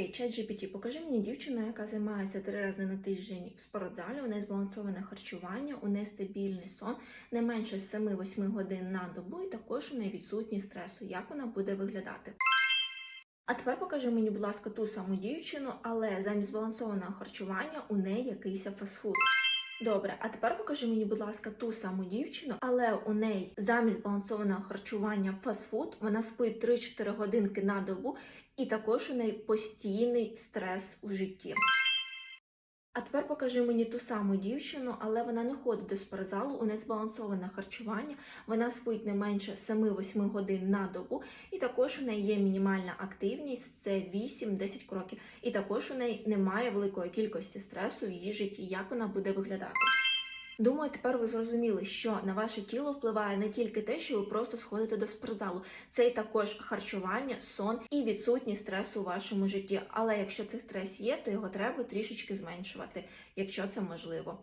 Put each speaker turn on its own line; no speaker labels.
Окей, чат GPT, покажи мені дівчину, яка займається три рази на тиждень в спортзалі, у неї збалансоване харчування, у неї стабільний сон, не менше 7-8 годин на добу, і також у неї відсутність стресу. Як вона буде виглядати? А тепер покажи мені, будь ласка, ту саму дівчину, але замість збалансованого харчування у неї якийсь фастфуд. Добре, а тепер покажи мені, будь ласка, ту саму дівчину, але у неї замість балансованого харчування фастфуд, вона спить 3-4 годинки на добу, і також у неї постійний стрес у житті. А тепер покажи мені ту саму дівчину, але вона не ходить до спортзалу, у неї збалансоване харчування, вона спить не менше 7-8 годин на добу, і також у неї є мінімальна активність, це 8-10 кроків. І також у неї немає великої кількості стресу в її житті. Як вона буде виглядати? Думаю, тепер ви зрозуміли, що на ваше тіло впливає не тільки те, що ви просто сходите до спортзалу, це й також харчування, сон і відсутність стресу у вашому житті. Але якщо цей стрес є, то його треба трішечки зменшувати, якщо це можливо.